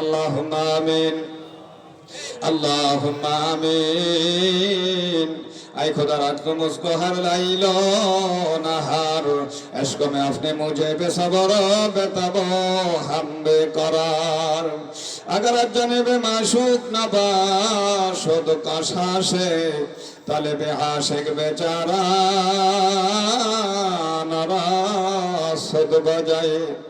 اللهم آمين اللهم آمين اے خدا رات کو مجھ کو ہر لائی لو نہار عشق میں اپنے مجھے بے صبر بے تبو ہم بے قرار اگر جانب معشوق نہ با شد کا شاشے طلب عاشق بیچارہ نراز صد بجائے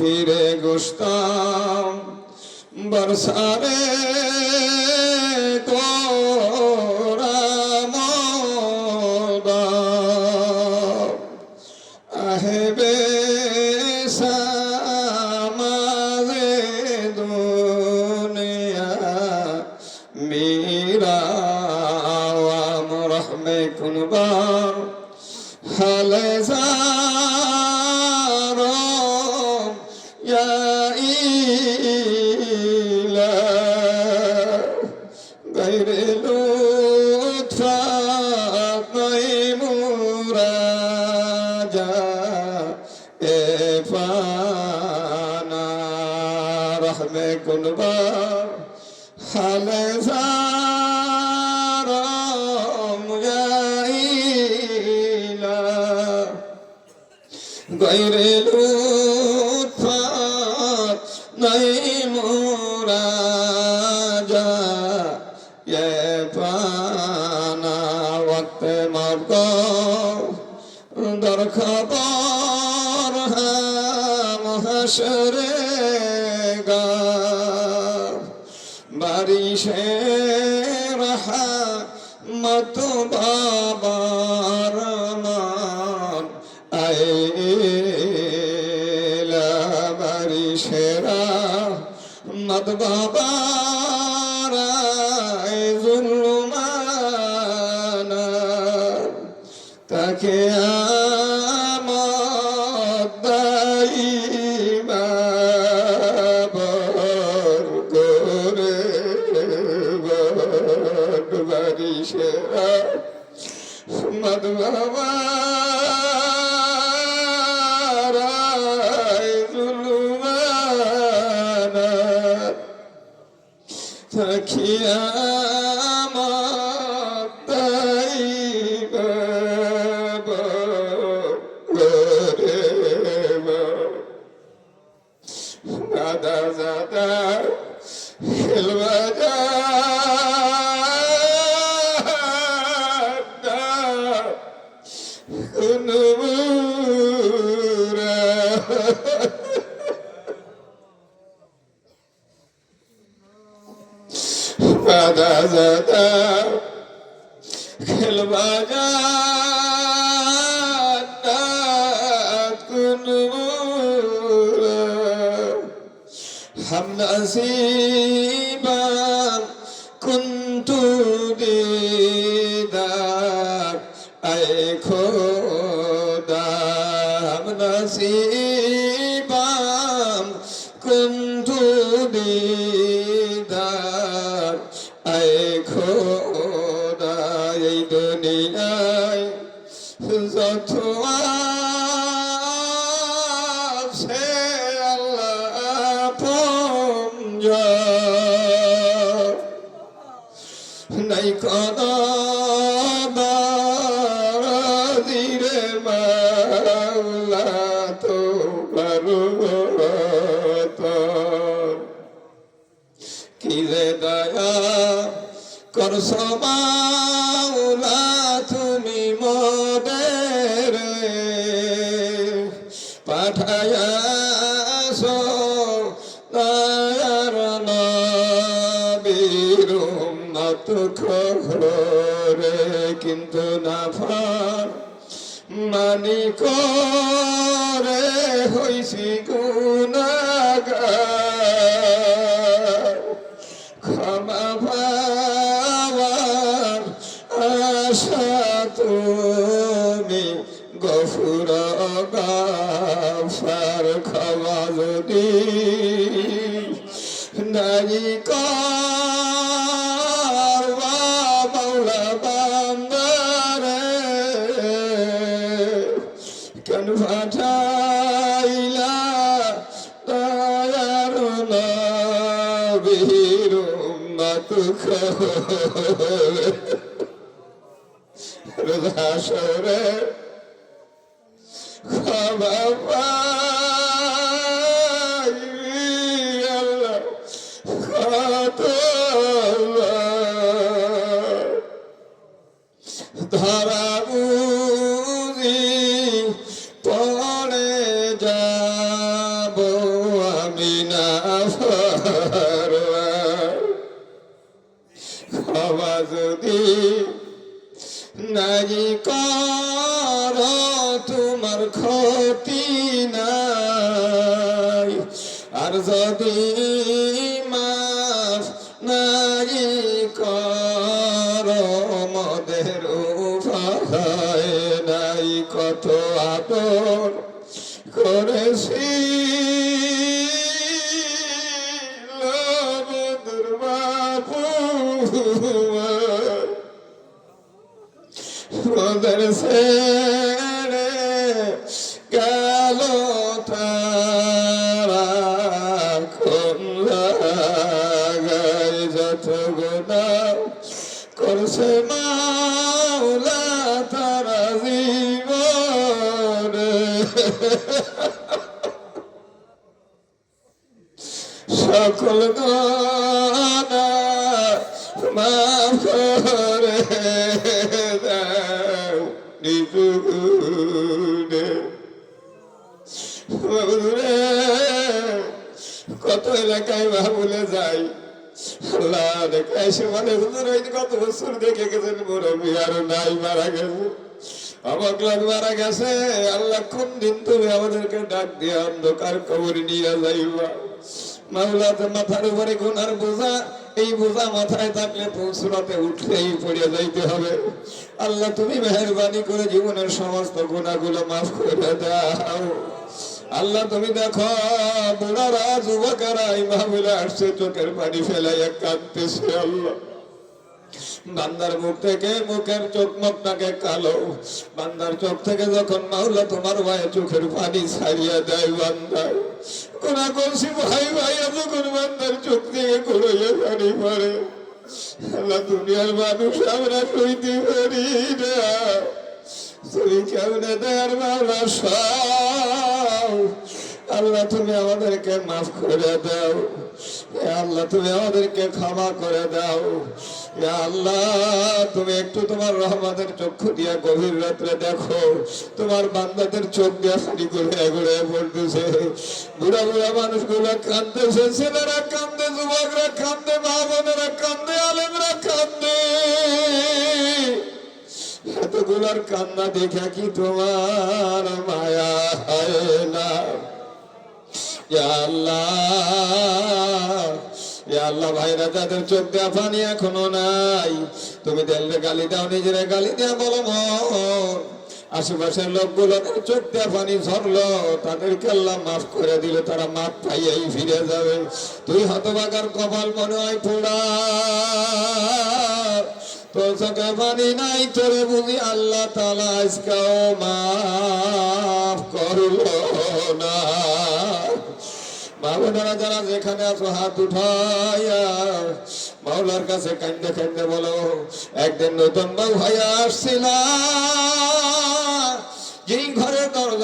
মীরাম ফিরে গুস্তাম বর্ষারে গোরামদাম আহেবে সামাজে দুনিয়া মীরা রহমে কুনবার হালে জারম এ পানা রহমে কুনবা হালে সারম গাইলা। গৈরে লুৎফাত নাই মোরা যা এ পানা ওয়াক্তে মাফ কর সরে বারিশে রাহা মত বাবার নাম। আয়েলা বারিশে রাহ মত বাবা সেরা মদ দাদা দাদা খেলবা হাম নাসিবান কুন্তু দিদার আয় খোদা হাম নাসিবান নাই কদা দিরে মাওলা তো কি রে দয়া করছ মাওলা তুমি মোদের পাঠায়াস নবীর উম্মত রে কিন্তু না ফার মানি করে হইছি রোজাসরে যদি নাই কর, তোমার ক্ষতি নাই। আর যদি মাফ নাই কর, মদের উপায় নাই। কত আদর করেছি করছে মাওলা তারা জীবনে। সকল গানা মাফ করে নিপুণে। কত এলাকায় যাই? আল্লাহ মাথার উপরে গুনার বোঝা, এই বোঝা মাথায় থাকলে পৌঁছরাতে উঠলেই পড়ে যাইতে হবে। আল্লাহ তুমি মেহরবানি করে জীবনের সমস্ত গুণাগুলো মাফ করে দাও। আল্লাহ তুমি দেখো, বুড়ারা, যুবকেরা মাহবিলে আসছে, চোখের পানি ফেলাই কাঁদতেছে আল্লাহ। বান্দার মুখ থেকে মুখের চোখ মুখটাকে কালো। বান্দার চোখ থেকে যখন মাওলা তোমার ভাই চোখের পানি ছাড়িয়ে দেয় বান্দার কোনা করছি ভাই ভাই যখন বান্দার চোখ থেকে কুড়িয়ে পানি পড়ে। আল্লাহ দুনিয়ার মানুষ আমরা সইতে পারি না। তুমি আল্লাহ, তুমি আমাদেরকে মাফ করে দাও। আল্লাহ, তুমি আমাদেরকে ক্ষমা করে দাও। আল্লাহ, তুমি একটু তোমার রহমানের চক্ষু দিয়া গভীর রাত্রে দেখো। তোমার বান্দাদের চোখ দিয়া ফানি করে ঘুরে পড়তেছে। বুড়া বুড়া মানুষগুলো কান্দতেছে ছেলেরা কান্দে যুবকরা কান্দে মা বোনেরা কান্দে আলেমরা কান্দে এতগুলোর কান্না দেখা কি তোমার মায়া হয় না? আল্লাহ ভাইরা, যাদের চোখ দেওয়া পানি এখনও নাই, তুমি দেলরে গালি দাও, নিজেরা গালি দেওয়া বলো আশেপাশের লোকগুলোদের চোখ দেওয়া পানি ঝরলো, তাদেরকে আল্লাহ মাফ করে দিল, তারা মাফ পাইয়াই ফিরে যাবে। তুই হতবাগার কপাল মনে হয় পোড়া। আল্লাহ মাফ না। যেখানে আছো, হাত উঠাইয়া মাওলার কাছে কান্দে কান্দে বলো, একদিন নতুন বউ ভাইয়া আসছিল যেই ঘরের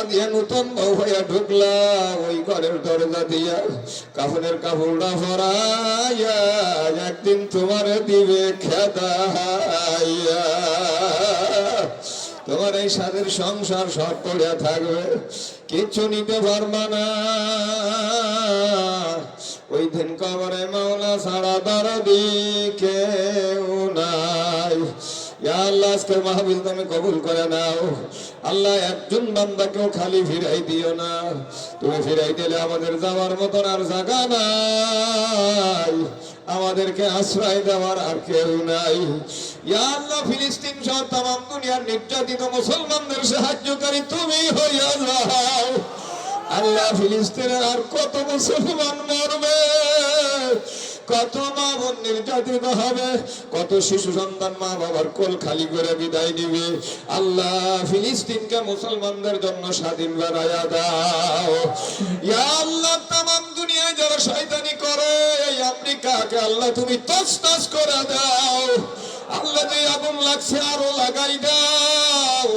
দরজা দিয়ে নতুন বউ হইয়া ঢুকলা, ওই ঘরের দরজা দিয়া কাপড়ের কাপড়টা ভরাইয়া একদিন তোমার দিবে খেদাইয়া তোমার এই সাদের সংসার সব পড়ে থাকবে, কিচ্ছু নিতে পারবা না। ওই দিন কবরে মাওলা ছাড়া দরদি কেউ নাই ইয়া আল্লাহ, আজকের মাহবিল তুমি কবুল করে নাও। আল্লাহ, একজন বান্দাকেও খালি ফিরাই দিও না। তুমি ফিরাই দিলে আমাদের যাওয়ার মতন আর জায়গা নাই। আমাদেরকে আশ্রয় দেওয়ার আর কেউ নাই। আল্লাহ, ফিলিস্তিন সহ তাম দুনিয়ার নির্যাতিত মুসলমানদের সাহায্যকারী তুমি হইয়া যাও। আল্লাহ, ফিলিস্তিনের আর কত মুসলমান মরবে? কত মা বোন নির্যাতিত হবে? কত শিশু সন্তান মা বাবার কোল খালি করে বিদায় নিবে? আল্লাহ ফিলিস্তিনকে মুসলমানদের জন্য স্বাধীন বানায়া দাও। আল্লাহ, তামাম দুনিয়ায় যারা শয়তানি করে, এই আফ্রিকাকে আল্লাহ তুমি তস তস করে দাও। আল্লাহ যে আগুন লাগছে আরও লাগাই দাও।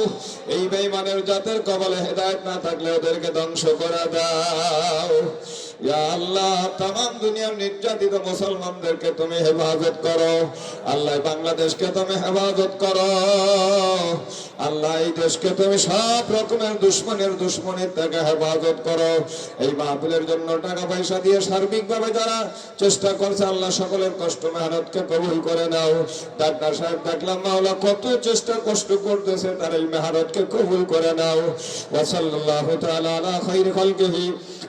এই বেঈমানের জাতের কবলে হেদায়েত না থাকলে ওদেরকে ধ্বংস করে দাও। আল্লাহ তাম দুনিয়ার নির্যাতিত মুসলমানদেরকে তুমি হেফাজত করো। আল্লাহ, বাংলাদেশকে তুমি হেফাজত করো। আল্লাহ, এই দেশকে তুমি সব রকমের দুশ্মনের দুশ্মনের থেকে হেফাজত করো। এই মাহফিলের জন্য টাকা পয়সা দিয়ে সার্বিকভাবে যারা চেষ্টা করছে, আল্লাহ সকলের কষ্ট মেহনতকে কবুল করে নাও। ডাক্তার সাহেব দেখলাম, মাওলা কত চেষ্টা কষ্ট করতেছে, তার এই মেহনতকে কবুল করে নাও। ওয়াসাল্লাহু তাআলা আলা খাইর খালকিহি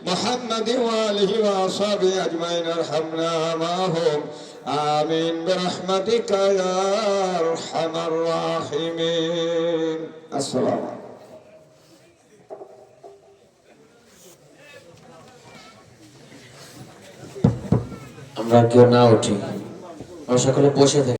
মুহাম্মাদি ওয়া وآله وأصحابه أجمعين ارحمنا معهم آمين برحمتك يا أرحم الراحمين السلام عليكم আমরা কেউ না উঠি আমরা সকলে বসে থাকি